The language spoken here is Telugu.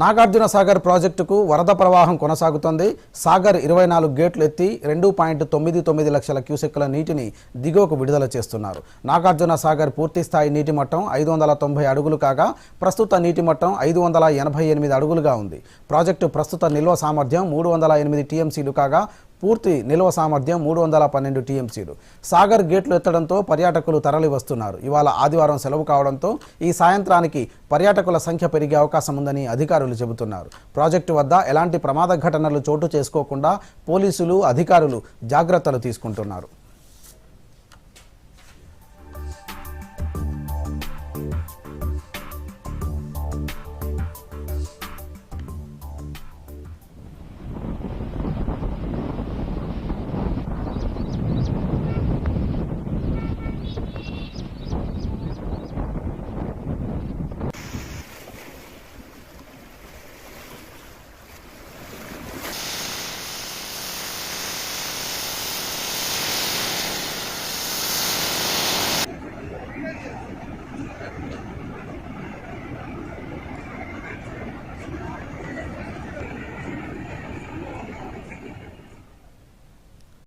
నాగార్జున సాగర్ ప్రాజెక్టుకు వరద ప్రవాహం కొనసాగుతోంది. సాగర్ ఇరవై నాలుగు గేట్లు ఎత్తి రెండు పాయింట్ తొమ్మిది తొమ్మిది లక్షల క్యూసెక్కుల నీటిని దిగువకు విడుదల చేస్తున్నారు. నాగార్జున సాగర్ పూర్తిస్థాయి నీటి మట్టం ఐదు వందల తొంభై అడుగులు కాగా ప్రస్తుత నీటి మట్టం ఐదు వందల ఎనభై ఎనిమిది అడుగులుగా ఉంది. ప్రాజెక్టు ప్రస్తుత నిల్వ సామర్థ్యం మూడు వందల ఎనిమిది టీఎంసీలు కాగా పూర్తి నిల్వ సామర్థ్యం మూడు వందల పన్నెండు టీఎంసీలు. సాగర్ గేట్లు ఎత్తడంతో పర్యాటకులు తరలి వస్తున్నారు. ఇవాళ ఆదివారం సెలవు కావడంతో ఈ సాయంత్రానికి పర్యాటకుల సంఖ్య పెరిగే అవకాశం ఉందని అధికారులు చెబుతున్నారు. ప్రాజెక్టు వద్ద ఎలాంటి ప్రమాద ఘటనలు చోటు చేసుకోకుండా పోలీసులు అధికారులు జాగ్రత్తలు తీసుకుంటున్నారు.